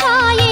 ছয়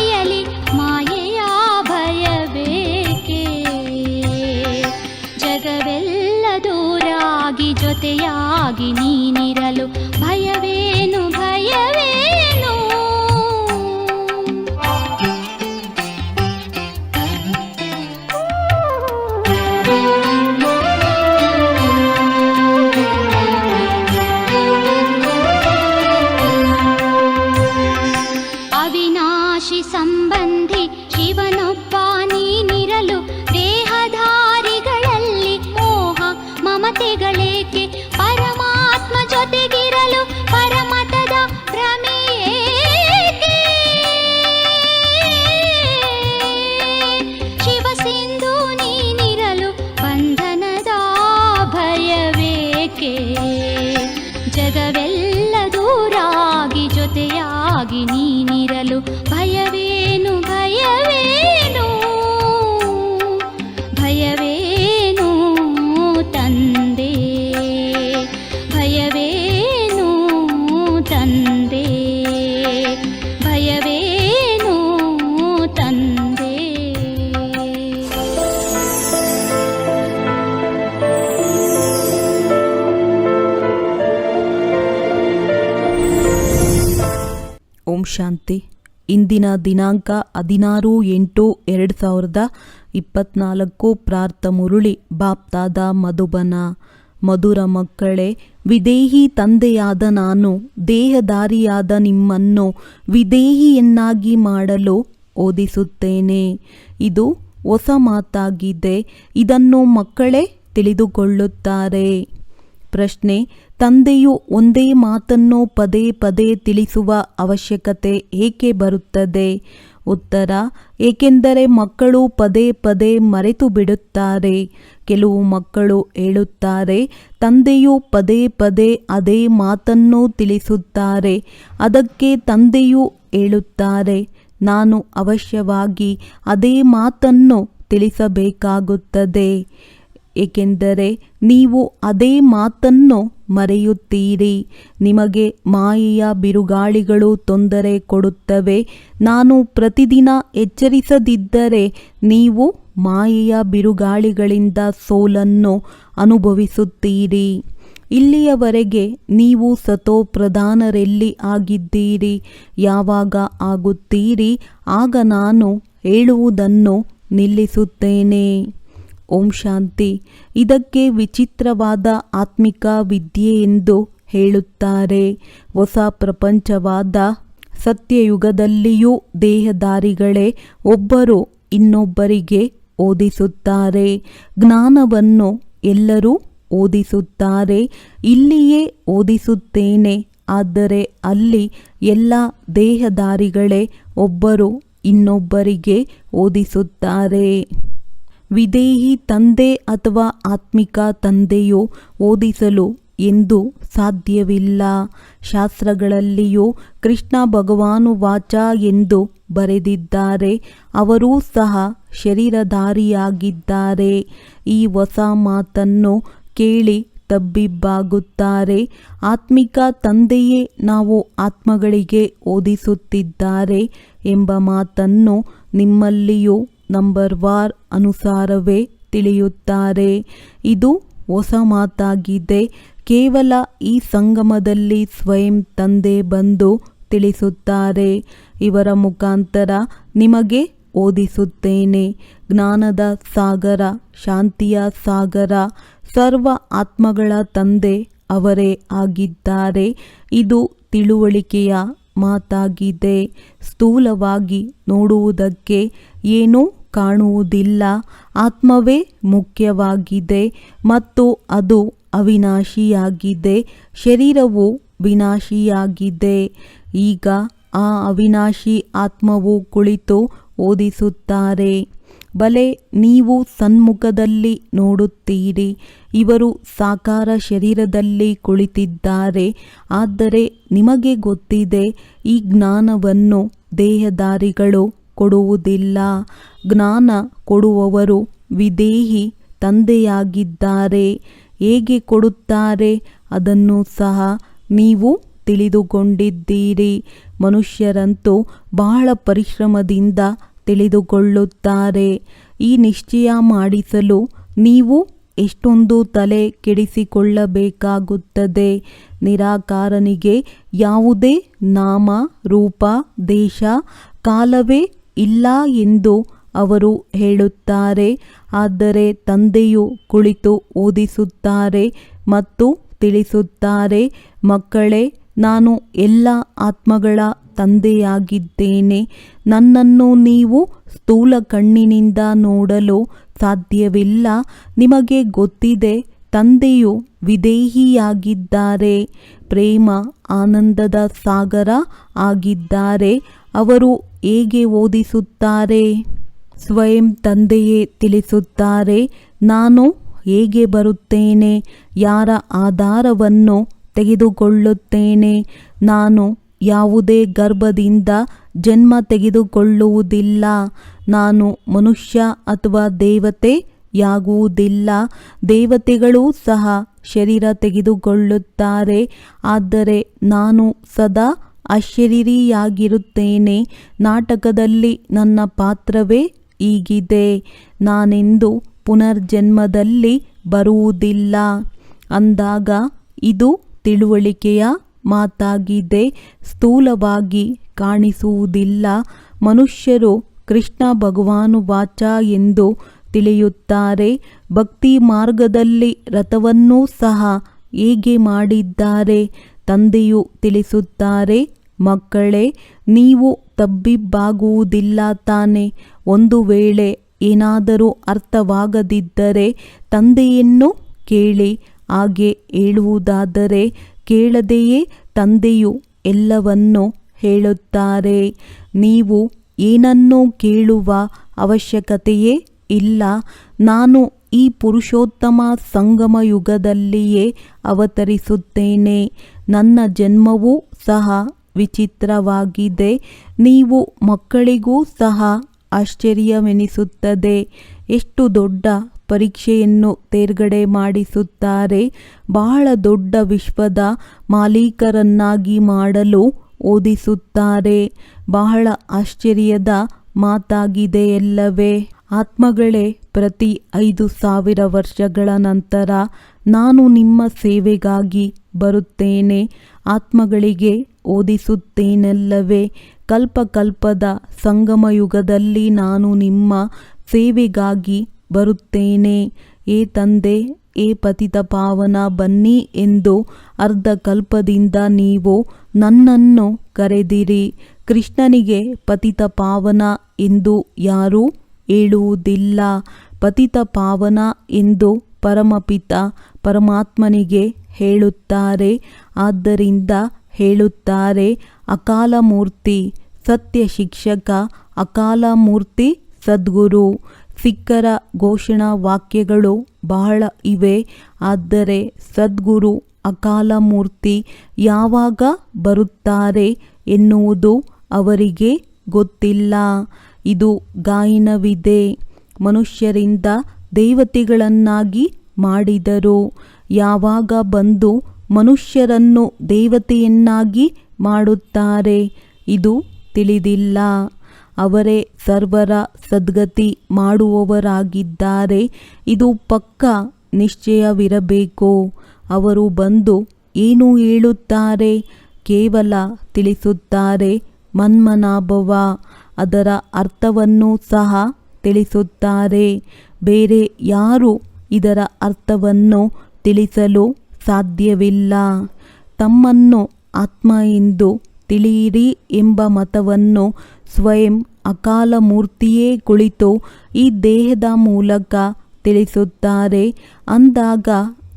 ದಿನಾಂಕ ಹದಿನಾರು ಎಂಟು ಎರಡು ಸಾವಿರದ ಇಪ್ಪತ್ನಾಲ್ಕು ಪ್ರಾರ್ಥ ಮುರುಳಿ ಬಾಪ್ತಾದ ಮಧುಬನ. ಮಧುರ ಮಕ್ಕಳೇ, ವಿದೇಹಿ ತಂದೆಯಾದ ನಾನು, ದೇಹದಾರಿಯಾದ ನಿಮ್ಮನ್ನು ವಿದೇಹಿಯನ್ನಾಗಿ ಮಾಡಲು ಓದಿಸುತ್ತೇನೆ. ಇದು ಹೊಸ ಮಾತಾಗಿದೆ. ಇದನ್ನು ಮಕ್ಕಳೇ ತಿಳಿದುಕೊಳ್ಳುತ್ತಾರೆ. ಪ್ರಶ್ನೆ ತಂದೆಯು ಒಂದೇ ಮಾತನ್ನು ಪದೇ ಪದೇ ತಿಳಿಸುವ ಅವಶ್ಯಕತೆ ಏಕೆ ಬರುತ್ತದೆ? ಉತ್ತರ, ಏಕೆಂದರೆ ಮಕ್ಕಳು ಪದೇ ಪದೇ ಮರೆತು ಬಿಡುತ್ತಾರೆ. ಕೆಲವು ಮಕ್ಕಳು ಹೇಳುತ್ತಾರೆ, ತಂದೆಯು ಪದೇ ಪದೇ ಅದೇ ಮಾತನ್ನು ತಿಳಿಸುತ್ತಾರೆ. ಅದಕ್ಕೆ ತಂದೆಯು ಹೇಳುತ್ತಾರೆ, ನಾನು ಅವಶ್ಯವಾಗಿ ಅದೇ ಮಾತನ್ನು ತಿಳಿಸಬೇಕಾಗುತ್ತದೆ. ಏಕೆಂದರೆ ನೀವು ಅದೇ ಮಾತನ್ನು ಮರೆಯುತ್ತೀರಿ. ನಿಮಗೆ ಮಾಯೆಯ ಬಿರುಗಾಳಿಗಳು ತೊಂದರೆ ಕೊಡುತ್ತವೆ. ನಾನು ಪ್ರತಿದಿನ ಎಚ್ಚರಿಸದಿದ್ದರೆ ನೀವು ಮಾಯೆಯ ಬಿರುಗಾಳಿಗಳಿಂದ ಸೋಲನ್ನು ಅನುಭವಿಸುತ್ತೀರಿ. ಇಲ್ಲಿಯವರೆಗೆ ನೀವು ಸತೋ ಪ್ರಧಾನರೆಲ್ಲಿ ಆಗಿದ್ದೀರಿ? ಯಾವಾಗ ಆಗುತ್ತೀರಿ? ಆಗ ನಾನು ಹೇಳುವುದನ್ನು ನಿಲ್ಲಿಸುತ್ತೇನೆ. ಓಂ ಶಾಂತಿ. ಇದಕ್ಕೆ ವಿಚಿತ್ರವಾದ ಆತ್ಮಿಕ ವಿದ್ಯೆ ಎಂದು ಹೇಳುತ್ತಾರೆ. ಹೊಸ ಪ್ರಪಂಚವಾದ ಸತ್ಯಯುಗದಲ್ಲಿಯೂ ದೇಹದಾರಿಗಳೇ ಒಬ್ಬರು ಇನ್ನೊಬ್ಬರಿಗೆ ಓದಿಸುತ್ತಾರೆ. ಜ್ಞಾನವನ್ನು ಎಲ್ಲರೂ ಓದಿಸುತ್ತಾರೆ. ಇಲ್ಲಿಯೇ ಓದಿಸುತ್ತೇನೆ, ಆದರೆ ಅಲ್ಲಿ ಎಲ್ಲ ದೇಹದಾರಿಗಳೇ ಒಬ್ಬರು ಇನ್ನೊಬ್ಬರಿಗೆ ಓದಿಸುತ್ತಾರೆ. ವಿದೇಹಿ ತಂದೆ ಅಥವಾ ಆತ್ಮಿಕ ತಂದೆಯು ಓದಿಸಲು ಎಂದು ಸಾಧ್ಯವಿಲ್ಲ. ಶಾಸ್ತ್ರಗಳಲ್ಲಿಯೂ ಕೃಷ್ಣ ಭಗವಾನು ವಾಚ ಎಂದು ಬರೆದಿದ್ದಾರೆ. ಅವರೂ ಸಹ ಶರೀರಧಾರಿಯಾಗಿದ್ದಾರೆ. ಈ ಹೊಸ ಮಾತನ್ನು ಕೇಳಿ ತಬ್ಬಿಬ್ಬಾಗುತ್ತಾರೆ. ಆತ್ಮಿಕ ತಂದೆಯೇ ನಾವು ಆತ್ಮಗಳಿಗೆ ಓದಿಸುತ್ತಿದ್ದಾರೆ ಎಂಬ ಮಾತನ್ನು ನಿಮ್ಮಲ್ಲಿಯೂ ನಂಬರ್ ವಾರ್ ಅನುಸಾರವೇ ತಿಳಿಯುತ್ತಾರೆ. ಇದು ಹೊಸ ಮಾತಾಗಿದೆ. ಕೇವಲ ಈ ಸಂಗಮದಲ್ಲಿ ಸ್ವಯಂ ತಂದೆ ಬಂದು ತಿಳಿಸುತ್ತಾರೆ. ಇವರ ಮುಖಾಂತರ ನಿಮಗೆ ಓದಿಸುತ್ತೇನೆ. ಜ್ಞಾನದ ಸಾಗರ, ಶಾಂತಿಯ ಸಾಗರ, ಸರ್ವ ಆತ್ಮಗಳ ತಂದೆ ಅವರೇ ಆಗಿದ್ದಾರೆ. ಇದು ತಿಳುವಳಿಕೆಯ ಮಾತಾಗಿದೆ. ಸ್ಥೂಲವಾಗಿ ನೋಡುವುದಕ್ಕೆ ಏನೂ ಕಾಣುವುದಿಲ್ಲ. ಆತ್ಮವೇ ಮುಖ್ಯವಾಗಿದೆ ಮತ್ತು ಅದು ಅವಿನಾಶಿಯಾಗಿದೆ. ಶರೀರವು ವಿನಾಶಿಯಾಗಿದೆ. ಈಗ ಆ ಅವಿನಾಶಿ ಆತ್ಮವು ಕುಳಿತು ಓದಿಸುತ್ತಾರೆ. ಬಲೆ ನೀವು ಸನ್ಮುಖದಲ್ಲಿ ನೋಡುತ್ತೀರಿ. ಇವರು ಸಾಕಾರ ಶರೀರದಲ್ಲಿ ಕುಳಿತಿದ್ದಾರೆ. ಆದರೆ ನಿಮಗೆ ಗೊತ್ತಿದೆ, ಈ ಜ್ಞಾನವನ್ನು ದೇಹದಾರಿಗಳು ಕೊಡುವುದಿಲ್ಲ. ಜ್ಞಾನ ಕೊಡುವವರು ವಿದೇಹಿ ತಂದೆಯಾಗಿದ್ದಾರೆ. ಹೇಗೆ ಕೊಡುತ್ತಾರೆ ಅದನ್ನು ಸಹ ನೀವು ತಿಳಿದುಕೊಂಡಿದ್ದೀರಿ. ಮನುಷ್ಯರಂತೂ ಬಹಳ ಪರಿಶ್ರಮದಿಂದ ತಿಳಿದುಕೊಳ್ಳುತ್ತಾರೆ. ಈ ನಿಶ್ಚಯ ಮಾಡಿಸಲು ನೀವು ಎಷ್ಟೊಂದು ತಲೆ ಕೆಡಿಸಿಕೊಳ್ಳಬೇಕಾಗುತ್ತದೆ. ನಿರಾಕಾರನಿಗೆ ಯಾವುದೇ ನಾಮ, ರೂಪ, ದೇಶ, ಕಾಲವೇ ಇಲ್ಲ ಎಂದು ಅವರು ಹೇಳುತ್ತಾರೆ. ಆದರೆ ತಂದೆಯು ಕುಳಿತು ಓದಿಸುತ್ತಾರೆ ಮತ್ತು ತಿಳಿಸುತ್ತಾರೆ, ಮಕ್ಕಳೇ, ನಾನು ಎಲ್ಲ ಆತ್ಮಗಳ ತಂದೆಯಾಗಿದ್ದೇನೆ. ನನ್ನನ್ನು ನೀವು ಸ್ಥೂಲ ಕಣ್ಣಿನಿಂದ ನೋಡಲು ಸಾಧ್ಯವಿಲ್ಲ. ನಿಮಗೆ ಗೊತ್ತಿದೆ, ತಂದೆಯು ವಿದೇಹಿಯಾಗಿದ್ದಾರೆ. ಪ್ರೇಮ ಆನಂದದ ಸಾಗರ ಆಗಿದ್ದಾರೆ. ಅವರು ಹೇಗೆ ಓದಿಸುತ್ತಾರೆ? ಸ್ವಯಂ ತಂದೆಯೇ ತಿಳಿಸುತ್ತಾರೆ. ನಾನು ಹೇಗೆ ಬರುತ್ತೇನೆ? ಯಾರ ಆಧಾರವನ್ನು ತೆಗೆದುಕೊಳ್ಳುತ್ತೇನೆ? ನಾನು ಯಾವುದೇ ಗರ್ಭದಿಂದ ಜನ್ಮ ತೆಗೆದುಕೊಳ್ಳುವುದಿಲ್ಲ. ನಾನು ಮನುಷ್ಯ ಅಥವಾ ದೇವತೆಯಾಗುವುದಿಲ್ಲ ದೇವತೆಗಳೂ ಸಹ ಶರೀರ ತೆಗೆದುಕೊಳ್ಳುತ್ತಾರೆ. ಆದರೆ ನಾನು ಸದಾ ಅಶರೀರಿಯಾಗಿರುತ್ತೇನೆ. ನಾಟಕದಲ್ಲಿ ನನ್ನ ಪಾತ್ರವೇ ಈಗಿದೆ ನಾನೆಂದು ಪುನರ್ಜನ್ಮದಲ್ಲಿ ಬರುವುದಿಲ್ಲ. ಅಂದಾಗ ಇದು ತಿಳುವಳಿಕೆಯ ಮಾತಾಗಿದೆ. ಸ್ಥೂಲವಾಗಿ ಕಾಣಿಸುವುದಿಲ್ಲ. ಮನುಷ್ಯರು ಕೃಷ್ಣ ಭಗವಾನು ವಾಚ ಎಂದು ತಿಳಿಯುತ್ತಾರೆ. ಭಕ್ತಿ ಮಾರ್ಗದಲ್ಲಿ ರಥವನ್ನೂ ಸಹ ಹೇಗೆ ಮಾಡಿದ್ದಾರೆ ತಂದೆಯು ತಿಳಿಸುತ್ತಾರೆ. ಮಕ್ಕಳೇ, ನೀವು ತಬ್ಬಿಬ್ಬಾಗುವುದಿಲ್ಲ ತಾನೆ. ಒಂದು ವೇಳೆ ಏನಾದರೂ ಅರ್ಥವಾಗದಿದ್ದರೆ ತಂದೆಯನ್ನು ಕೇಳಿ ಹಾಗೆ ಹೇಳುವುದಾದರೆ ಕೇಳದೆಯೇ ತಂದೆಯು ಎಲ್ಲವನ್ನು ಹೇಳುತ್ತಾರೆ. ನೀವು ಏನನ್ನೂ ಕೇಳುವ ಅವಶ್ಯಕತೆಯೇ ಇಲ್ಲ. ನಾನು ಈ ಪುರುಷೋತ್ತಮ ಸಂಗಮ ಯುಗದಲ್ಲಿಯೇ ಅವತರಿಸುತ್ತೇನೆ. ನನ್ನ ಜನ್ಮವೂ ಸಹ ವಿಚಿತ್ರವಾಗಿದೆ. ನೀವು ಮಕ್ಕಳಿಗೂ ಸಹ ಆಶ್ಚರ್ಯವೆನಿಸುತ್ತದೆ. ಎಷ್ಟು ದೊಡ್ಡ ಪರೀಕ್ಷೆಯನ್ನು ತೇರ್ಗಡೆ ಮಾಡಿಸುತ್ತಾರೆ. ಬಹಳ ದೊಡ್ಡ ವಿಶ್ವದ ಮಾಲೀಕರನ್ನಾಗಿ ಮಾಡಲು ಓದಿಸುತ್ತಾರೆ. ಬಹಳ ಆಶ್ಚರ್ಯದ ಮಾತಾಗಿದೆಯಲ್ಲವೇ ಆತ್ಮಗಳೇ, ಪ್ರತಿ ಐದು ಸಾವಿರ ವರ್ಷಗಳ ನಂತರ ನಾನು ನಿಮ್ಮ ಸೇವೆಗಾಗಿ ಬರುತ್ತೇನೆ. ಆತ್ಮಗಳಿಗೆ ಓದಿಸುತ್ತೇನಲ್ಲವೇ. ಕಲ್ಪಕಲ್ಪದ ಸಂಗಮಯುಗದಲ್ಲಿ ನಾನು ನಿಮ್ಮ ಸೇವೆಗಾಗಿ ಬರುತ್ತೇನೆ. ಏ ತಂದೆ, ಏ ಪತಿತ ಪಾವನ, ಬನ್ನಿ ಎಂದು ಅರ್ಧ ಕಲ್ಪದಿಂದ ನೀವು ನನ್ನನ್ನು ಕರೆದಿರಿ. ಕೃಷ್ಣನಿಗೆ ಪತಿತ ಪಾವನ ಎಂದು ಯಾರೂ ಹೇಳುವುದಿಲ್ಲ. ಪತಿತ ಪಾವನ ಎಂದು ಪರಮಪಿತ ಪರಮಾತ್ಮನಿಗೆ ಹೇಳುತ್ತಾರೆ. ಆದ್ದರಿಂದ ಹೇಳುತ್ತಾರೆ ಅಕಾಲ ಮೂರ್ತಿ ಸತ್ಯ ಶಿಕ್ಷಕ ಅಕಾಲ ಮೂರ್ತಿ ಸದ್ಗುರು. ಸಿಕ್ಕರ ಘೋಷಣಾ ವಾಕ್ಯಗಳು ಬಹಳ ಇವೆ. ಆದರೆ ಸದ್ಗುರು ಅಕಾಲ ಮೂರ್ತಿ ಯಾವಾಗ ಬರುತ್ತಾರೆ ಎನ್ನುವುದು ಅವರಿಗೆ ಗೊತ್ತಿಲ್ಲ. ಇದು ಗಾಯನವಿದೆ. ಮನುಷ್ಯರಿಂದ ದೇವತೆಗಳನ್ನಾಗಿ ಮಾಡಿದರು. ಯಾವಾಗ ಬಂದು ಮನುಷ್ಯರನ್ನು ದೇವತೆಯನ್ನಾಗಿ ಮಾಡುತ್ತಾರೆ, ಇದು ತಿಳಿದಿಲ್ಲ. ಅವರೇ ಸರ್ವರ ಸದ್ಗತಿ ಮಾಡುವವರಾಗಿದ್ದಾರೆ. ಇದು ಪಕ್ಕ ನಿಶ್ಚಯವಿರಬೇಕು. ಅವರು ಬಂದು ಏನು ಹೇಳುತ್ತಾರೆ? ಕೇವಲ ತಿಳಿಸುತ್ತಾರೆ ಮನ್ಮನಾಭವ. ಅದರ ಅರ್ಥವನ್ನು ಸಹ ತಿಳಿಸುತ್ತಾರೆ. ಬೇರೆ ಯಾರು ಇದರ ಅರ್ಥವನ್ನು ತಿಳಿಸಲು ಸಾಧ್ಯವಿಲ್ಲ. ತಮ್ಮನ್ನು ಆತ್ಮ ಎಂದು ತಿಳಿಯಿರಿ ಎಂಬ ಮತವನ್ನು ಸ್ವಯಂ ಅಕಾಲ ಮೂರ್ತಿಯೇ ಕುಳಿತು ಈ ದೇಹದ ಮೂಲಕ ತಿಳಿಸುತ್ತಾರೆ. ಅಂದಾಗ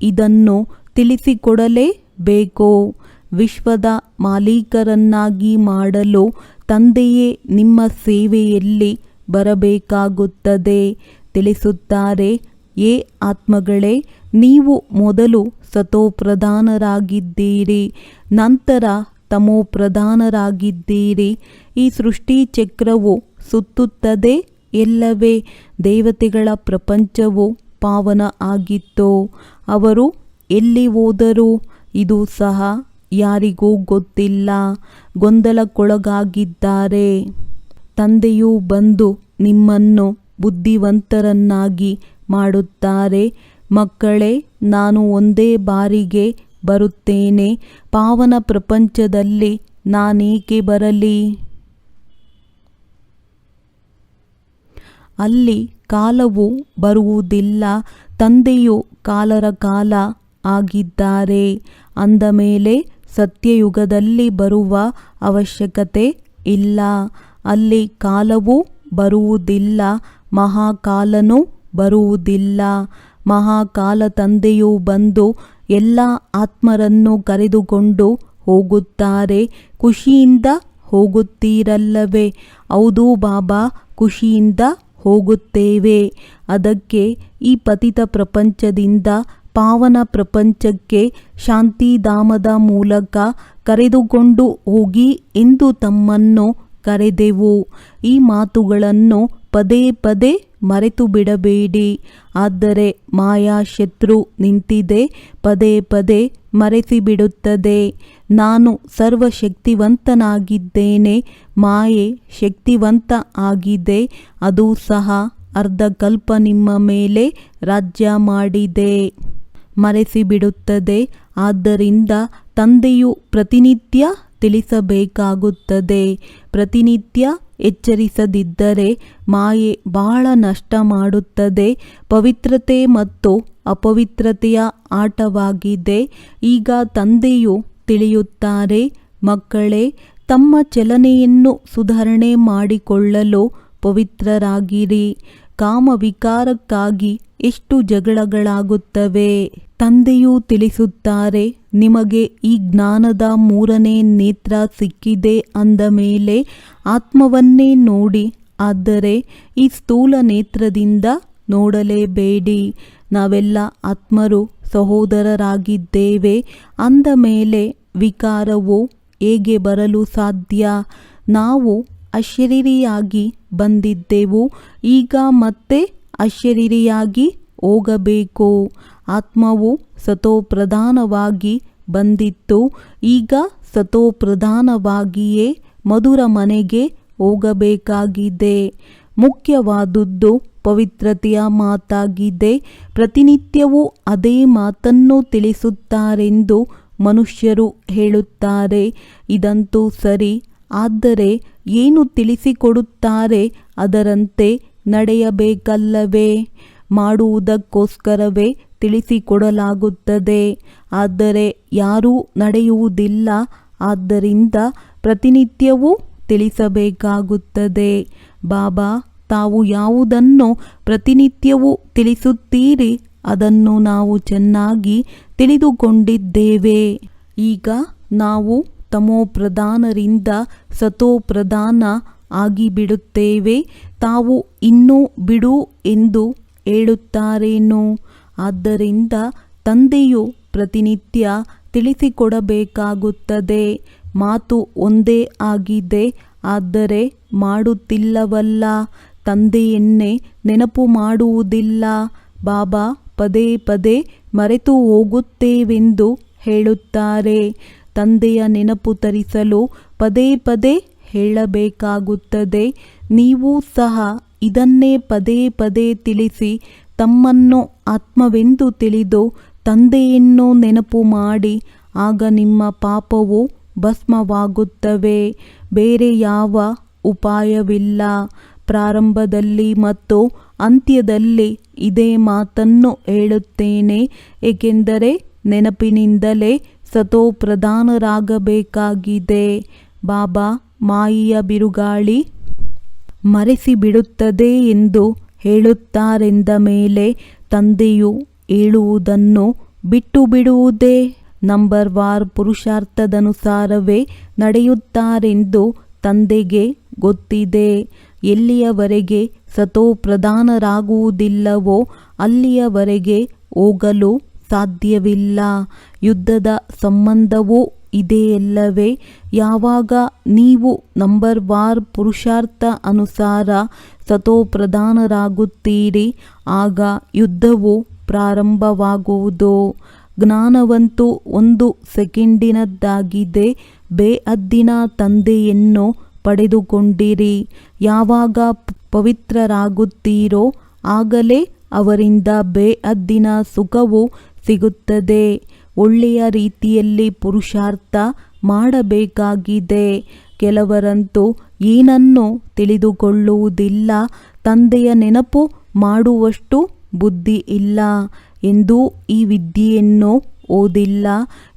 ಇದನ್ನು ತಿಳಿಸಿಕೊಡಲೇಬೇಕು ವಿಶ್ವದ ಮಾಲೀಕರನ್ನಾಗಿ ಮಾಡಲು ತಂದೆಯೇ ನಿಮ್ಮ ಸೇವೆಯಲ್ಲಿ ಬರಬೇಕಾಗುತ್ತದೆ, ತಿಳಿಸುತ್ತಾರೆ. ಏ ಆತ್ಮಗಳೇ, ನೀವು ಮೊದಲು ಸತೋಪ್ರಧಾನರಾಗಿದ್ದೀರಿ, ನಂತರ ತಮೋಪ್ರಧಾನರಾಗಿದ್ದೀರಿ ಈ ಸೃಷ್ಟಿ ಚಕ್ರವು ಸುತ್ತುತ್ತದೆ ಎಲ್ಲವೇ. ದೇವತೆಗಳ ಪ್ರಪಂಚವು ಪಾವನ ಆಗಿತ್ತು. ಅವರು ಎಲ್ಲಿ ಹೋದರೂ? ಇದು ಸಹ ಯಾರಿಗೂ ಗೊತ್ತಿಲ್ಲ. ಗೊಂದಲಕ್ಕೊಳಗಾಗಿದ್ದಾರೆ. ತಂದೆಯು ಬಂದು ನಿಮ್ಮನ್ನು ಬುದ್ಧಿವಂತರನ್ನಾಗಿ ಮಾಡುತ್ತಾರೆ. ಮಕ್ಕಳೇ, ನಾನು ಒಂದೇ ಬಾರಿಗೆ ಬರುತ್ತೇನೆ. ಪಾವನ ಪ್ರಪಂಚದಲ್ಲಿ ನಾನೇಕೆ ಬರಲಿ? ಅಲ್ಲಿ ಕಾಲವು ಬರುವುದಿಲ್ಲ, ತಂದೆಯು ಕಾಲರ ಕಾಲ ಆಗಿದ್ದಾರೆ. ಅಂದ ಮೇಲೆ ಸತ್ಯಯುಗದಲ್ಲಿ ಬರುವ ಅವಶ್ಯಕತೆ ಇಲ್ಲ. ಅಲ್ಲಿ ಕಾಲವು ಬರುವುದಿಲ್ಲ, ಮಹಾಕಾಲನು ಬರುವುದಿಲ್ಲ. ಮಹಾಕಾಲ ತಂದೆಯು ಬಂದು ಎಲ್ಲ ಆತ್ಮರನ್ನು ಕರೆದುಕೊಂಡು ಹೋಗುತ್ತಾರೆ. ಖುಷಿಯಿಂದ ಹೋಗುತ್ತೀರಲ್ಲವೇ? ಹೌದು ಬಾಬಾ, ಖುಷಿಯಿಂದ ಹೋಗುತ್ತೇವೆ. ಅದಕ್ಕೆ ಈ ಪತಿತ ಪ್ರಪಂಚದಿಂದ, ಪಾವನ ಪ್ರಪಂಚಕ್ಕೆ ಶಾಂತಿಧಾಮದ ಮೂಲಕ ಕರೆದುಕೊಂಡು ಹೋಗಿ ಎಂದು ತಮ್ಮನ್ನು ಕರೆದೆವು. ಈ ಮಾತುಗಳನ್ನು ಪದೇ ಪದೇ ಮರೆತು ಬಿಡಬೇಡಿ. ಆದರೆ ಮಾಯಾ ಶತ್ರು ನಿಂತಿದೆ, ಪದೇ ಪದೇ ಮರೆಸಿಬಿಡುತ್ತದೆ ನಾನು ಸರ್ವಶಕ್ತಿವಂತನಾಗಿದ್ದೇನೆ, ಮಾಯೆ ಶಕ್ತಿವಂತ ಆಗಿದೆ. ಅದು ಸಹ ಅರ್ಧ ಕಲ್ಪ ನಿಮ್ಮ ಮೇಲೆ ರಾಜ್ಯ ಮಾಡಿದೆ. ಮರೆಸಿಬಿಡುತ್ತದೆ ಆದ್ದರಿಂದ ತಂದೆಯು ಪ್ರತಿನಿತ್ಯ ತಿಳಿಸಬೇಕಾಗುತ್ತದೆ. ಪ್ರತಿನಿತ್ಯ ಎಚ್ಚರಿಸದಿದ್ದರೆ ಮಾಯೆ ಬಹಳ ನಷ್ಟ ಮಾಡುತ್ತದೆ ಪವಿತ್ರತೆ ಮತ್ತು ಅಪವಿತ್ರತೆಯ ಆಟವಾಗಿದೆ. ಈಗ ತಂದೆಯು ತಿಳಿಯುತ್ತಾರೆ, ಮಕ್ಕಳೇ, ತಮ್ಮ ಚಲನೆಯನ್ನು ಸುಧಾರಣೆ ಮಾಡಿಕೊಳ್ಳಲು ಪವಿತ್ರರಾಗಿರಿ. ಕಾಮವಿಕಾರಕ್ಕಾಗಿ ಎಷ್ಟು ಜಗಳಗಳಾಗುತ್ತವೆ. ತಂದೆಯು ತಿಳಿಸುತ್ತಾರೆ, ನಿಮಗೆ ಈ ಜ್ಞಾನದ ಮೂರನೇ ನೇತ್ರ ಸಿಕ್ಕಿದೆ ಅಂದ ಮೇಲೆ ಆತ್ಮವನ್ನೇ ನೋಡಿ, ಆದರೆ ಈ ಸ್ಥೂಲ ನೇತ್ರದಿಂದ ನೋಡಲೇಬೇಡಿ. ನಾವೆಲ್ಲ ಆತ್ಮರು, ಸಹೋದರರಾಗಿದ್ದೇವೆ, ಅಂದ ಮೇಲೆ ವಿಕಾರವು ಹೇಗೆ ಬರಲು ಸಾಧ್ಯ? ನಾವು ಅಶರೀರಿಯಾಗಿ ಬಂದಿದ್ದೆವು, ಈಗ ಮತ್ತೆ ಅಶರೀರಿಯಾಗಿ ಹೋಗಬೇಕು. ಆತ್ಮವು ಸತೋಪ್ರಧಾನವಾಗಿ ಬಂದಿತ್ತು. ಈಗ ಸತೋಪ್ರಧಾನವಾಗಿಯೇ ಮಧುರ ಮನೆಗೆ ಹೋಗಬೇಕಾಗಿದೆ. ಮುಖ್ಯವಾದುದು ಪವಿತ್ರತೆಯ ಮಾತಾಗಿದೆ. ಪ್ರತಿನಿತ್ಯವೂ ಅದೇ ಮಾತನ್ನು ತಿಳಿಸುತ್ತಾರೆಂದು ಮನುಷ್ಯರು ಹೇಳುತ್ತಾರೆ. ಇದಂತೂ ಸರಿ, ಆದರೆ ಏನು ತಿಳಿಸಿಕೊಡುತ್ತಾರೆ ಅದರಂತೆ ನಡೆಯಬೇಕಲ್ಲವೇ? ಮಾಡುವುದಕ್ಕೋಸ್ಕರವೇ ತಿಳಿಸಿಕೊಡಲಾಗುತ್ತದೆ. ಆದರೆ ಯಾರೂ ನಡೆಯುವುದಿಲ್ಲ. ಆದ್ದರಿಂದ ಪ್ರತಿನಿತ್ಯವೂ ತಿಳಿಸಬೇಕಾಗುತ್ತದೆ. ಬಾಬಾ, ತಾವು ಯಾವುದನ್ನು ಪ್ರತಿನಿತ್ಯವೂ ತಿಳಿಸುತ್ತೀರಿ, ಅದನ್ನು ನಾವು ಚೆನ್ನಾಗಿ ತಿಳಿದುಕೊಂಡಿದ್ದೇವೆ. ಈಗ ನಾವು ತಮೋಪ್ರಧಾನರಿಂದ ಸತೋಪ್ರಧಾನ ಆಗಿಬಿಡುತ್ತೇವೆ. ತಾವು ಇನ್ನೂ ಬಿಡು ಎಂದು ಹೇಳುತ್ತಾರೇನೋ? ಆದ್ದರಿಂದ ತಂದೆಯು ಪ್ರತಿನಿತ್ಯ ತಿಳಿಸಿಕೊಡಬೇಕಾಗುತ್ತದೆ. ಮಾತು ಒಂದೇ ಆಗಿದೆ, ಆದರೆ ಮಾಡುತ್ತಿಲ್ಲವಲ್ಲ. ತಂದೆಯನ್ನೇ ನೆನಪು ಮಾಡುವುದಿಲ್ಲ. ಬಾಬಾ ಪದೇ ಪದೇ ಮರೆತು ಹೋಗುತ್ತೇವೆಂದು ಹೇಳುತ್ತಾರೆ. ತಂದೆಯ ನೆನಪು ತರಿಸಲು ಪದೇ ಪದೇ ಹೇಳಬೇಕಾಗುತ್ತದೆ. ನೀವು ಸಹ ಇದನ್ನೇ ಪದೇ ಪದೇ ತಿಳಿಸಿ ತಮ್ಮನ್ನು ಆತ್ಮವೆಂದು ತಿಳಿದು ತಂದೆಯನ್ನು ನೆನಪು ಮಾಡಿ, ಆಗ ನಿಮ್ಮ ಪಾಪವು ಭಸ್ಮವಾಗುತ್ತವೆ. ಬೇರೆ ಯಾವ ಉಪಾಯವಿಲ್ಲ. ಪ್ರಾರಂಭದಲ್ಲಿ ಮತ್ತು ಅಂತ್ಯದಲ್ಲಿ ಇದೇ ಮಾತನ್ನು ಹೇಳುತ್ತೇನೆ. ಏಕೆಂದರೆ ನೆನಪಿನಿಂದಲೇ ಸತೋ ಪ್ರಧಾನರಾಗಬೇಕಾಗಿದೆ. ಬಾಬಾ, ಮಾಯಿಯ ಬಿರುಗಾಳಿ ಮರೆಸಿಬಿಡುತ್ತದೆ ಎಂದು ಹೇಳುತ್ತಾರೆಂದ ಮೇಲೆ ತಂದೆಯು ಹೇಳುವುದನ್ನು ಬಿಟ್ಟು ಬಿಡುವುದೇ ನಂಬರ್ ವಾರ್ ಪುರುಷಾರ್ಥದನುಸಾರವೇ ನಡೆಯುತ್ತಾರೆಂದು ತಂದೆಗೆ ಗೊತ್ತಿದೆ. ಎಲ್ಲಿಯವರೆಗೆ ಸತೋ ಪ್ರಧಾನರಾಗುವುದಿಲ್ಲವೋ ಅಲ್ಲಿಯವರೆಗೆ ಹೋಗಲು ಸಾಧ್ಯವಿಲ್ಲ. ಯುದ್ಧದ ಸಂಬಂಧವೂ ಇದೆಯಲ್ಲವೇ ಯಾವಾಗ ನೀವು ನಂಬರ್ ವಾರ್ ಪುರುಷಾರ್ಥ ಅನುಸಾರ ಸತೋಪ್ರಧಾನರಾಗುತ್ತೀರಿ, ಆಗ ಯುದ್ಧವು ಪ್ರಾರಂಭವಾಗುವುದು? ಜ್ಞಾನವಂತೂ ಒಂದು ಸೆಕೆಂಡಿನದ್ದಾಗಿದೆ. ಬೇಅದ್ದಿನ ತಂದೆಯನ್ನು ಪಡೆದುಕೊಂಡಿರಿ. ಯಾವಾಗ ಪವಿತ್ರರಾಗುತ್ತೀರೋ, ಆಗಲೇ ಅವರಿಂದ ಬೇಅದ್ದಿನ ಸುಖವು ಸಿಗುತ್ತದೆ. ಒಳ್ಳೆಯ ರೀತಿಯಲ್ಲಿ ಪುರುಷಾರ್ಥ ಮಾಡಬೇಕಾಗಿದೆ. ಕೆಲವರಂತೂ ಏನನ್ನು ತಿಳಿದುಕೊಳ್ಳುವುದಿಲ್ಲ. ತಂದೆಯ ನೆನಪು ಮಾಡುವಷ್ಟು ಬುದ್ಧಿ ಇಲ್ಲ ಎಂದು ಈ ವಿದ್ಯೆಯನ್ನು ಓದಿಲ್ಲ.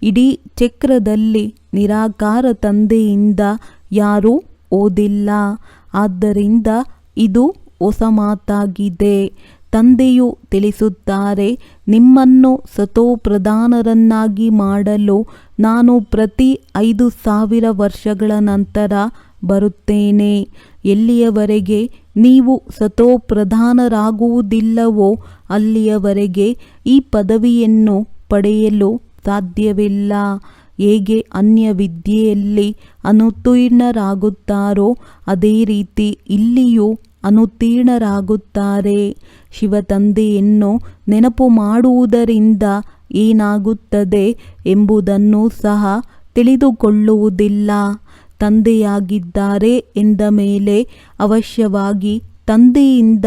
ಇಡೀ ಚಕ್ರದಲ್ಲಿ ನಿರಾಕಾರ ತಂದೆಯಿಂದ ಯಾರೂ ಓದಿಲ್ಲ. ಆದ್ದರಿಂದ ಇದು ಹೊಸ ಮಾತಾಗಿದೆ. ತಂದೆಯು ತಿಳಿಸುತ್ತಾರೆ, ನಿಮ್ಮನ್ನು ಸತೋಪ್ರಧಾನರನ್ನಾಗಿ ಮಾಡಲು ನಾನು ಪ್ರತಿ ಐದು ಸಾವಿರ ವರ್ಷಗಳ ನಂತರ ಬರುತ್ತೇನೆ. ಎಲ್ಲಿಯವರೆಗೆ ನೀವು ಸತೋಪ್ರಧಾನರಾಗುವುದಿಲ್ಲವೋ ಅಲ್ಲಿಯವರೆಗೆ ಈ ಪದವಿಯನ್ನು ಪಡೆಯಲು ಸಾಧ್ಯವಿಲ್ಲ. ಹೇಗೆ ಅನ್ಯ ವಿದ್ಯೆಯಲ್ಲಿ ಅನುತ್ತೀರ್ಣರಾಗುತ್ತಾರೋ ಅದೇ ರೀತಿ ಇಲ್ಲಿಯೂ ಅನುತ್ತೀರ್ಣರಾಗುತ್ತಾರೆ ಶಿವತಂದೆಯನ್ನು ನೆನಪು ಮಾಡುವುದರಿಂದ ಏನಾಗುತ್ತದೆ ಎಂಬುದನ್ನು ಸಹ ತಿಳಿದುಕೊಳ್ಳುವುದಿಲ್ಲ. ತಂದೆಯಾಗಿದ್ದಾರೆ ಎಂದ ಮೇಲೆ ಅವಶ್ಯವಾಗಿ ತಂದೆಯಿಂದ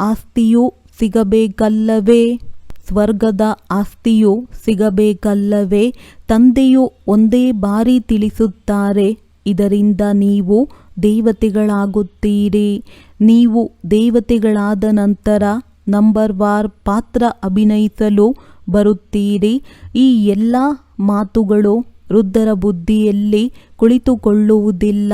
ಆಸ್ತಿಯೂ ಸಿಗಬೇಕಲ್ಲವೇ? ಸ್ವರ್ಗದ ಆಸ್ತಿಯು ಸಿಗಬೇಕಲ್ಲವೇ? ತಂದೆಯು ಒಂದೇ ಬಾರಿ ತಿಳಿಸುತ್ತಾರೆ. ಇದರಿಂದ ನೀವು ದೇವತೆಗಳಾಗುತ್ತೀರಿ. ನೀವು ದೇವತೆಗಳಾದ ನಂತರ ನಂಬರ್ ವಾರ್ ಪಾತ್ರ ಅಭಿನಯಿಸಲು ಬರುತ್ತೀರಿ. ಈ ಎಲ್ಲ ಮಾತುಗಳು ವೃದ್ಧರ ಬುದ್ಧಿಯಲ್ಲಿ ಕುಳಿತುಕೊಳ್ಳುವುದಿಲ್ಲ.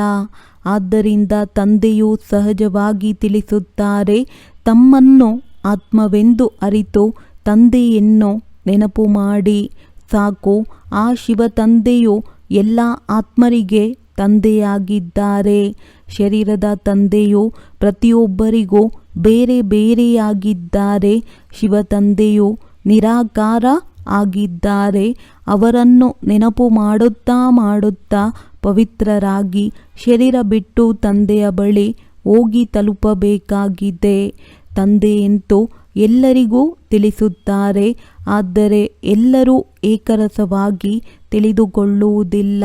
ಆದ್ದರಿಂದ ತಂದೆಯು ಸಹಜವಾಗಿ ತಿಳಿಸುತ್ತಾರೆ, ತಮ್ಮನ್ನು ಆತ್ಮವೆಂದು ಅರಿತು ತಂದೆಯನ್ನು ನೆನಪು ಮಾಡಿ. ಸಾಕು, ಆ ಶಿವ ತಂದೆಯು ಎಲ್ಲ ಆತ್ಮರಿಗೆ ತಂದೆಯಾಗಿದ್ದಾರೆ. ಶರೀರದ ತಂದೆಯು ಪ್ರತಿಯೊಬ್ಬರಿಗೂ ಬೇರೆ ಬೇರೆಯಾಗಿದ್ದಾರೆ. ಶಿವ ತಂದೆಯು ನಿರಾಕಾರ ಆಗಿದ್ದಾರೆ. ಅವರನ್ನು ನೆನಪು ಮಾಡುತ್ತಾ ಮಾಡುತ್ತಾ ಪವಿತ್ರರಾಗಿ ಶರೀರ ಬಿಟ್ಟು ತಂದೆಯ ಬಳಿ ಹೋಗಿ ತಲುಪಬೇಕಾಗಿದೆ. ತಂದೆಯಂತೂ ಎಲ್ಲರಿಗೂ ತಿಳಿಸುತ್ತಾರೆ. ಆದರೆ ಎಲ್ಲರೂ ಏಕರಸವಾಗಿ ತಿಳಿದುಕೊಳ್ಳುವುದಿಲ್ಲ.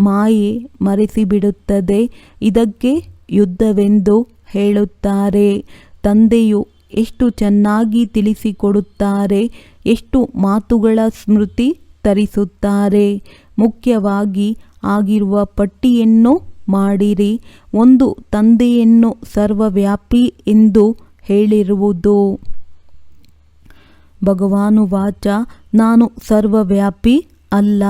ಮಾಯೆ ಮರೆಸಿಬಿಡುತ್ತದೆ. ಇದಕ್ಕೆ ಯುದ್ಧವೆಂದು ಹೇಳುತ್ತಾರೆ. ತಂದೆಯು ಎಷ್ಟು ಚೆನ್ನಾಗಿ ತಿಳಿಸಿಕೊಡುತ್ತಾರೆ, ಎಷ್ಟು ಮಾತುಗಳ ಸ್ಮೃತಿ ತರಿಸುತ್ತಾರೆ. ಮುಖ್ಯವಾಗಿ ಆಗಿರುವ ಪಟ್ಟಿಯನ್ನು ಮಾಡಿರಿ. ಒಂದು ತಂದೆಯನ್ನು ಸರ್ವವ್ಯಾಪಿ ಎಂದು ಹೇಳಿರುವುದು. ಭಗವಾನುವಾಚ, ನಾನು ಸರ್ವವ್ಯಾಪಿ ಅಲ್ಲ.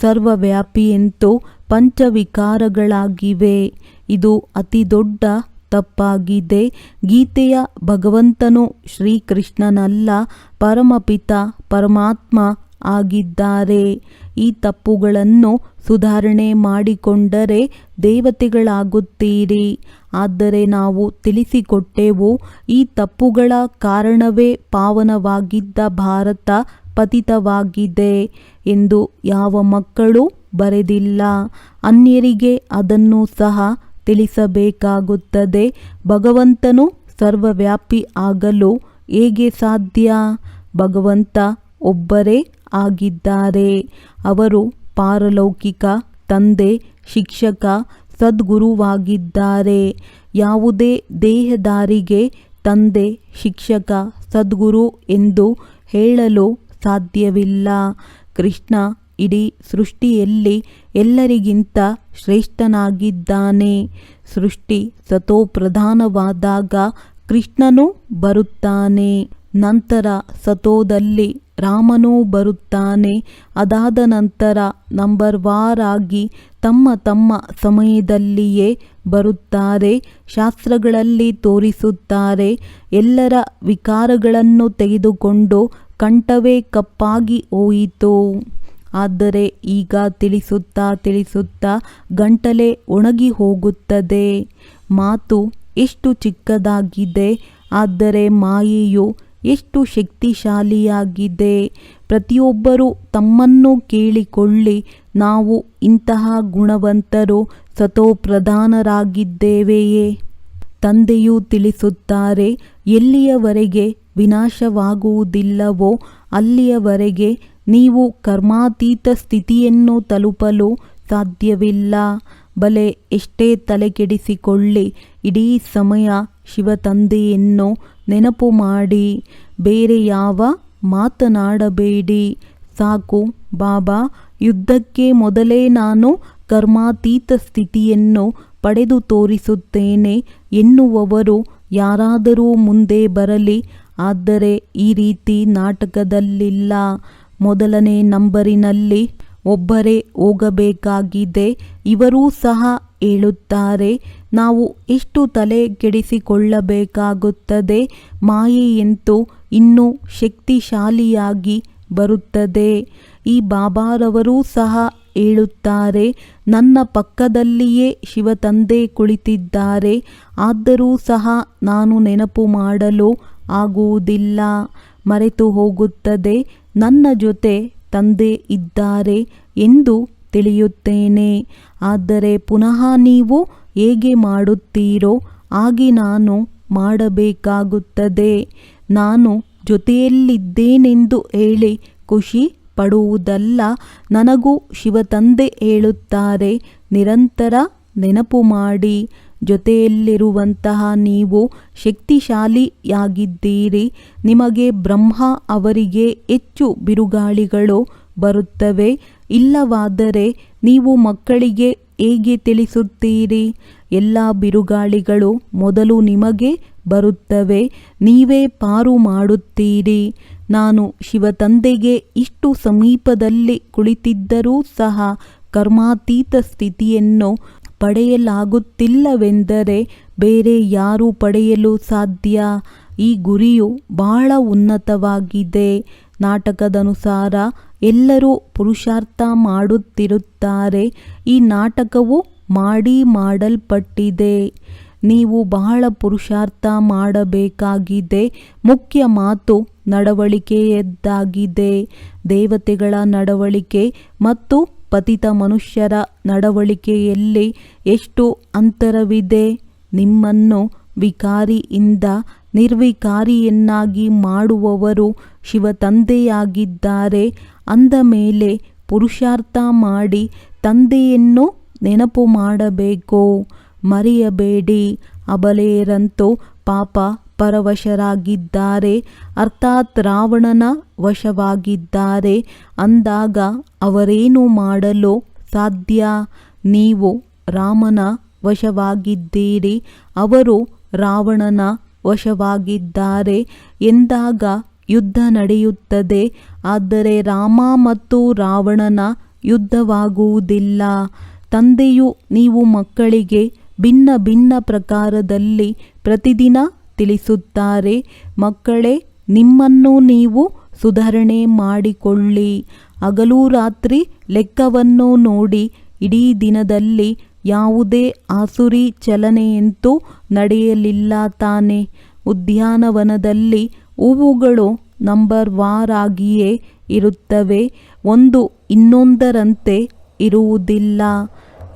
ಸರ್ವವ್ಯಾಪಿ ಎಂತೂ ಪಂಚವಿಕಾರಗಳಾಗಿವೆ. ಇದು ಅತಿ ದೊಡ್ಡ ತಪ್ಪಾಗಿದೆ. ಗೀತೆಯ ಭಗವಂತನು ಶ್ರೀಕೃಷ್ಣನಲ್ಲ, ಪರಮಪಿತ, ಪರಮಾತ್ಮ ಆಗಿದ್ದಾರೆ. ಈ ತಪ್ಪುಗಳನ್ನು ಸುಧಾರಣೆ ಮಾಡಿಕೊಂಡರೆ ದೇವತೆಗಳಾಗುತ್ತೀರಿ. ಆದರೆ ನಾವು ತಿಳಿಸಿಕೊಟ್ಟೆವು, ಈ ತಪ್ಪುಗಳ ಕಾರಣವೇ ಪಾವನವಾಗಿದ್ದ ಭಾರತ ಪತಿತವಾಗಿದೆ ಎಂದು ಯಾವ ಮಕ್ಕಳು ಬರೆದಿಲ್ಲ. ಅನ್ಯರಿಗೆ ಅದನ್ನು ಸಹ ತಿಳಿಸಬೇಕಾಗುತ್ತದೆ. ಭಗವಂತನು ಸರ್ವವ್ಯಾಪಿ ಆಗಲು ಹೇಗೆ ಸಾಧ್ಯ? ಭಗವಂತ ಒಬ್ಬರೇ ಆಗಿದ್ದಾರೆ. ಅವರು ಪಾರಲೌಕಿಕ ತಂದೆ, ಶಿಕ್ಷಕ, ಸದ್ಗುರುವಾಗಿದ್ದಾರೆ. ಯಾವುದೇ ದೇಹದಾರಿಗೆ ತಂದೆ, ಶಿಕ್ಷಕ, ಸದ್ಗುರು ಎಂದು ಹೇಳಲು ಸಾಧ್ಯವಿಲ್ಲ. ಕೃಷ್ಣ ಇಡೀ ಸೃಷ್ಟಿಯಲ್ಲಿ ಎಲ್ಲರಿಗಿಂತ ಶ್ರೇಷ್ಠನಾಗಿದ್ದಾನೆ. ಸೃಷ್ಟಿ ಸತೋ ಪ್ರಧಾನವಾದಾಗ ಕೃಷ್ಣನು ಬರುತ್ತಾನೆ. ನಂತರ ಸತೋದಲ್ಲಿ ರಾಮನೂ ಬರುತ್ತಾನೆ. ಅದಾದ ನಂತರ ನಂಬರ್ ವಾರಾಗಿ ತಮ್ಮ ತಮ್ಮ ಸಮಯದಲ್ಲಿಯೇ ಬರುತ್ತಾರೆ, ಶಾಸ್ತ್ರಗಳಲ್ಲಿ ತೋರಿಸುತ್ತಾರೆ. ಎಲ್ಲರ ವಿಕಾರಗಳನ್ನು ತೆಗೆದುಕೊಂಡು ಕಂಠವೇ ಕಪ್ಪಾಗಿ ಹೋಯಿತು. ಆದರೆ ಈಗ ತಿಳಿಸುತ್ತಾ ತಿಳಿಸುತ್ತಾ ಗಂಟಲೆ ಒಣಗಿ ಹೋಗುತ್ತದೆ. ಮಾತು ಎಷ್ಟು ಚಿಕ್ಕದಾಗಿದೆ, ಆದರೆ ಮಾಯೆಯು ಎಷ್ಟು ಶಕ್ತಿಶಾಲಿಯಾಗಿದೆ. ಪ್ರತಿಯೊಬ್ಬರೂ ತಮ್ಮನ್ನು ಕೇಳಿಕೊಳ್ಳಿ, ನಾವು ಇಂತಹ ಗುಣವಂತರು ಸತೋಪ್ರಧಾನರಾಗಿದ್ದೇವೆಯೇ? ತಂದೆಯು ತಿಳಿಸುತ್ತಾರೆ, ಎಲ್ಲಿಯವರೆಗೆ ವಿನಾಶವಾಗುವುದಿಲ್ಲವೋ, ಅಲ್ಲಿಯವರೆಗೆ ನೀವು ಕರ್ಮಾತೀತ ಸ್ಥಿತಿಯನ್ನು ತಲುಪಲು ಸಾಧ್ಯವಿಲ್ಲ. ಬಲೆ, ಎಷ್ಟೇ ತಲೆಕೆಡಿಸಿಕೊಳ್ಳಿ, ಇಡೀ ಸಮಯ ಶಿವತಂದೆಯನ್ನು ನೆನಪು ಮಾಡಿ. ಬೇರೆ ಯಾವ ಮಾತನಾಡಬೇಡಿ. ಸಾಕು, ಬಾಬಾ, ಯುದ್ಧಕ್ಕೆ ಮೊದಲೇ ನಾನು ಕರ್ಮಾತೀತ ಸ್ಥಿತಿಯನ್ನು ಪಡೆದು ತೋರಿಸುತ್ತೇನೆ ಎನ್ನುವವರು ಯಾರಾದರೂ ಮುಂದೆ ಬರಲಿ. ಆದರೆ ಈ ರೀತಿ ನಾಟಕದಲ್ಲಿಲ್ಲ. ಮೊದಲನೇ ನಂಬರಿನಲ್ಲಿ ಒಬ್ಬರೇ ಹೋಗಬೇಕಾಗಿದೆ. ಇವರೂ ಸಹ ಹೇಳುತ್ತಾರೆ, ನಾವು ಎಷ್ಟು ತಲೆ ಕೆಡಿಸಿಕೊಳ್ಳಬೇಕಾಗುತ್ತದೆ. ಮಾಯೆಯಂತೂ ಇನ್ನೂ ಶಕ್ತಿಶಾಲಿಯಾಗಿ ಬರುತ್ತದೆ. ಈ ಬಾಬಾರವರೂ ಸಹ ಹೇಳುತ್ತಾರೆ ನನ್ನ ಪಕ್ಕದಲ್ಲಿಯೇ ಶಿವತಂದೆ ಕುಳಿತಿದ್ದಾರೆ. ಆದರೂ ಸಹ ನಾನು ನೆನಪು ಮಾಡಲು ಆಗುವುದಿಲ್ಲ. ಮರೆತು ಹೋಗುತ್ತದೆ. ನನ್ನ ಜೊತೆ ತಂದೆ ಇದ್ದಾರೆ ಎಂದು ತಿಳಿಯುತ್ತೇನೆ. ಆದರೆ ಪುನಃ ನೀವು ಹೇಗೆ ಮಾಡುತ್ತೀರೋ ಹಾಗೆ ನಾನು ಮಾಡಬೇಕಾಗುತ್ತದೆ. ನಾನು ಜೊತೆಯಲ್ಲಿದ್ದೇನೆಂದು ಹೇಳಿ ಖುಷಿ ಪಡುವುದಲ್ಲ ನನಗೂ ಶಿವತಂದೆ ಹೇಳುತ್ತಾರೆ, ನಿರಂತರ ನೆನಪು ಮಾಡಿ. ಜೊತೆಯಲ್ಲಿರುವಂತಹ ನೀವು ಶಕ್ತಿಶಾಲಿಯಾಗಿದ್ದೀರಿ. ನಿಮಗೆ ಬ್ರಹ್ಮ ಅವರಿಗೆ ಹೆಚ್ಚು ಬಿರುಗಾಳಿಗಳು ಬರುತ್ತವೆ. ಇಲ್ಲವಾದರೆ ನೀವು ಮಕ್ಕಳಿಗೆ ಹೇಗೆ ತಿಳಿಸುತ್ತೀರಿ? ಎಲ್ಲ ಬಿರುಗಾಳಿಗಳು ಮೊದಲು ನಿಮಗೆ ಬರುತ್ತವೆ. ನೀವೇ ಪಾರು ಮಾಡುತ್ತೀರಿ. ನಾನು ಶಿವತಂದೆಗೆ ಇಷ್ಟು ಸಮೀಪದಲ್ಲಿ ಕುಳಿತಿದ್ದರೂ ಸಹ ಕರ್ಮಾತೀತ ಸ್ಥಿತಿಯನ್ನು ಪಡೆಯಲಾಗುತ್ತಿಲ್ಲವೆಂದರೆ ಬೇರೆ ಯಾರು ಪಡೆಯಲು ಸಾಧ್ಯ? ಈ ಗುರಿಯು ಬಹಳ ಉನ್ನತವಾಗಿದೆ. ನಾಟಕದನುಸಾರ ಎಲ್ಲರೂ ಪುರುಷಾರ್ಥ ಮಾಡುತ್ತಿರುತ್ತಾರೆ. ಈ ನಾಟಕವು ಮಾಡಿ ಮಾಡಲ್ಪಟ್ಟಿದೆ. ನೀವು ಬಹಳ ಪುರುಷಾರ್ಥ ಮಾಡಬೇಕಾಗಿದೆ. ಮುಖ್ಯ ಮಾತು ನಡವಳಿಕೆಯದ್ದಾಗಿದೆ ದೇವತೆಗಳ ನಡವಳಿಕೆ ಮತ್ತು ಪತಿತ ಮನುಷ್ಯರ ನಡವಳಿಕೆಯಲ್ಲಿ ಎಷ್ಟು ಅಂತರವಿದೆ? ನಿಮ್ಮನ್ನು ವಿಕಾರಿಯಿಂದ ನಿರ್ವಿಕಾರಿಯನ್ನಾಗಿ ಮಾಡುವವರು ಶಿವತಂದೆಯಾಗಿದ್ದಾರೆ. ಅಂದ ಮೇಲೆ ಪುರುಷಾರ್ಥ ಮಾಡಿ ತಂದೆಯನ್ನು ನೆನಪು ಮಾಡಬೇಕು. ಮರೆಯಬೇಡಿ. ಅಬಲೇರಂತೂ ಪಾಪ ಪರವಶರಾಗಿದ್ದಾರೆ. ಅರ್ಥಾತ್ ರಾವಣನ ವಶವಾಗಿದ್ದಾರೆ. ಅಂದಾಗ ಅವರೇನು ಮಾಡಲು ಸಾಧ್ಯ? ನೀವು ರಾಮನ ವಶವಾಗಿದ್ದೀರಿ, ಅವರು ರಾವಣನ ವಶವಾಗಿದ್ದಾರೆ ಎಂದಾಗ ಯುದ್ಧ ನಡೆಯುತ್ತದೆ. ಆದರೆ ರಾಮ ಮತ್ತು ರಾವಣನ ಯುದ್ಧವಾಗುವುದಿಲ್ಲ. ತಂದೆಯು ನೀವು ಮಕ್ಕಳಿಗೆ ಭಿನ್ನ ಭಿನ್ನ ಪ್ರಕಾರದಲ್ಲಿ ಪ್ರತಿದಿನ ತಿಳಿಸುತ್ತಾರೆ. ಮಕ್ಕಳೇ, ನಿಮ್ಮನ್ನು ನೀವು ಸುಧಾರಣೆ ಮಾಡಿಕೊಳ್ಳಿ. ಹಗಲು ರಾತ್ರಿ ಲೆಕ್ಕವನ್ನು ನೋಡಿ. ಇಡೀ ದಿನದಲ್ಲಿ ಯಾವುದೇ ಆಸುರಿ ಚಲನೆಯಂತೂ ನಡೆಯಲಿಲ್ಲ ತಾನೆ. ಉದ್ಯಾನವನದಲ್ಲಿ ಹೂವುಗಳು ನಂಬರ್ ವಾರಾಗಿಯೇ ಇರುತ್ತವೆ. ಒಂದು ಇನ್ನೊಂದರಂತೆ ಇರುವುದಿಲ್ಲ.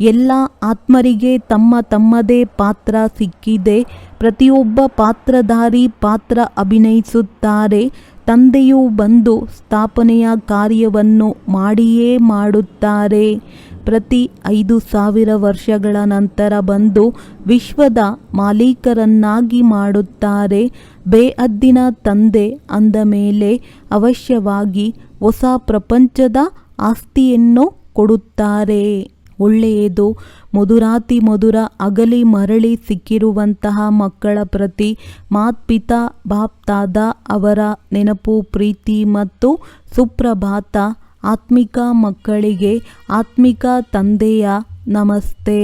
ಎಲ್ಲ ಆತ್ಮರಿಗೆ ತಮ್ಮ ತಮ್ಮದೇ ಪಾತ್ರ ಸಿಕ್ಕಿದೆ. ಪ್ರತಿಯೊಬ್ಬ ಪಾತ್ರಧಾರಿ ಪಾತ್ರ ಅಭಿನಯಿಸುತ್ತಾರೆ. ತಂದೆಯು ಬಂದು ಸ್ಥಾಪನೆಯ ಕಾರ್ಯವನ್ನು ಮಾಡಿಯೇ ಮಾಡುತ್ತಾರೆ. ಪ್ರತಿ ಐದು ಸಾವಿರ ವರ್ಷಗಳ ನಂತರ ಬಂದು ವಿಶ್ವದ ಮಾಲೀಕರನ್ನಾಗಿ ಮಾಡುತ್ತಾರೆ. ಬೇಅದ್ದಿನ ತಂದೆ ಅಂದ ಮೇಲೆ ಅವಶ್ಯವಾಗಿ ಹೊಸ ಪ್ರಪಂಚದ ಆಸ್ತಿಯನ್ನು ಕೊಡುತ್ತಾರೆ. ಒಳ್ಳೆಯದು. ಮಧುರಾತಿ ಮಧುರ ಅಗಲಿ ಮರಳಿ ಸಿಕ್ಕಿರುವಂತಹ ಮಕ್ಕಳ ಪ್ರತಿ ಮಾತ್ಪಿತಾ ಬಾಪ್ತಾದ ಅವರ ನೆನಪು, ಪ್ರೀತಿ ಮತ್ತು ಸುಪ್ರಭಾತ ಆತ್ಮಿಕ ಮಕ್ಕಳಿಗೆ ಆತ್ಮಿಕ ತಂದೆಯ ನಮಸ್ತೆ.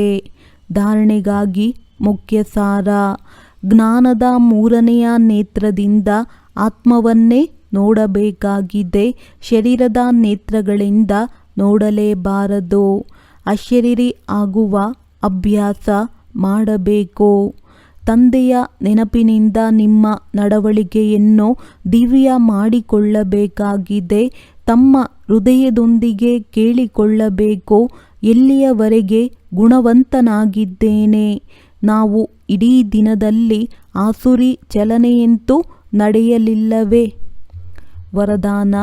ಧಾರಣೆಗಾಗಿ ಮುಖ್ಯ ಸಾರ ಜ್ಞಾನದ ಮೂರನೆಯ ನೇತ್ರದಿಂದ ಆತ್ಮವನ್ನೇ ನೋಡಬೇಕಾಗಿದೆ. ಶರೀರದ ನೇತ್ರಗಳಿಂದ ನೋಡಲೇಬಾರದು. ಅಶರೀರಿ ಆಗುವ ಅಭ್ಯಾಸ ಮಾಡಬೇಕು. ತಂದೆಯ ನೆನಪಿನಿಂದ ನಿಮ್ಮ ನಡವಳಿಕೆಯನ್ನು ದಿವ್ಯ ಮಾಡಿಕೊಳ್ಳಬೇಕಾಗಿದೆ. ತಮ್ಮ ಹೃದಯದೊಂದಿಗೆ ಕೇಳಿಕೊಳ್ಳಬೇಕು. ಎಲ್ಲಿಯವರೆಗೆ ಗುಣವಂತನಾಗಿದ್ದೇನೆ? ನಾವು ಇಡೀ ದಿನದಲ್ಲಿ ಆಸುರಿ ಚಲನೆಯಂತೂ ನಡೆಯಲಿಲ್ಲವೇ? ವರದಾನ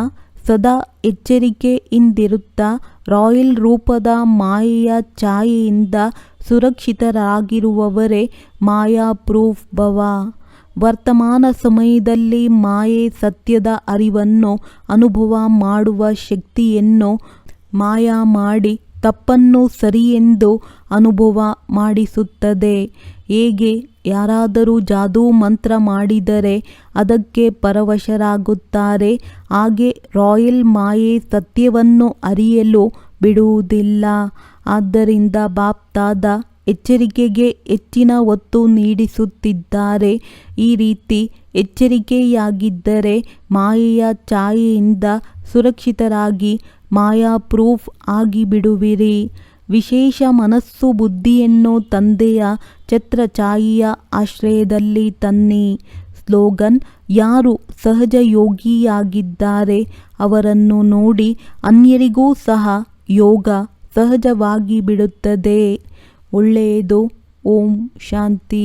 ಸದಾ ಎಚ್ಚರಿಕೆಯಿಂದಿರುತ್ತಾ ರಾಯಲ್ ರೂಪದ ಮಾಯೆಯ ಛಾಯೆಯಿಂದ ಸುರಕ್ಷಿತರಾಗಿರುವವರೇ ಮಾಯಾ ಪ್ರೂಫ್ ಭವ. ವರ್ತಮಾನ ಸಮಯದಲ್ಲಿ ಮಾಯೆ ಸತ್ಯದ ಅರಿವನ್ನು ಅನುಭವ ಮಾಡುವ ಶಕ್ತಿಯನ್ನು ಮಾಯಾ ಮಾಡಿ ತಪ್ಪನ್ನು ಸರಿಯೆಂದು ಅನುಭವ ಮಾಡಿಸುತ್ತದೆ. ಹೇಗೆ? ಯಾರಾದರೂ ಜಾದೂ ಮಂತ್ರ ಮಾಡಿದರೆ ಅದಕ್ಕೆ ಪರವಶರಾಗುತ್ತಾರೆ. ಹಾಗೆ ರಾಯಲ್ ಮಾಯೆ ಸತ್ಯವನ್ನು ಅರಿಯಲು ಬಿಡುವುದಿಲ್ಲ. ಆದ್ದರಿಂದ ಬಾಪ್ತಾದ ಎಚ್ಚರಿಕೆಗೆ ಹೆಚ್ಚಿನ ಒತ್ತು ನೀಡಿಸುತ್ತಿದ್ದಾರೆ. ಈ ರೀತಿ ಎಚ್ಚರಿಕೆಯಾಗಿದ್ದರೆ ಮಾಯೆಯ ಛಾಯೆಯಿಂದ ಸುರಕ್ಷಿತರಾಗಿ ಮಾಯಾ ಪ್ರೂಫ್ ಆಗಿಬಿಡುವಿರಿ. ವಿಶೇಷ ಮನಸ್ಸು ಬುದ್ಧಿಯನ್ನು ತಂದೆಯ ಛತ್ರಛಾಯಿಯ ಆಶ್ರಯದಲ್ಲಿ ತನ್ನಿ. ಸ್ಲೋಗನ್, ಯಾರು ಸಹಜ ಯೋಗಿಯಾಗಿದ್ದಾರೆ ಅವರನ್ನು ನೋಡಿ ಅನ್ಯರಿಗೂ ಸಹ ಯೋಗ ಸಹಜವಾಗಿ ಬಿಡುತ್ತದೆ. ಒಳ್ಳೆಯದು. ಓಂ ಶಾಂತಿ.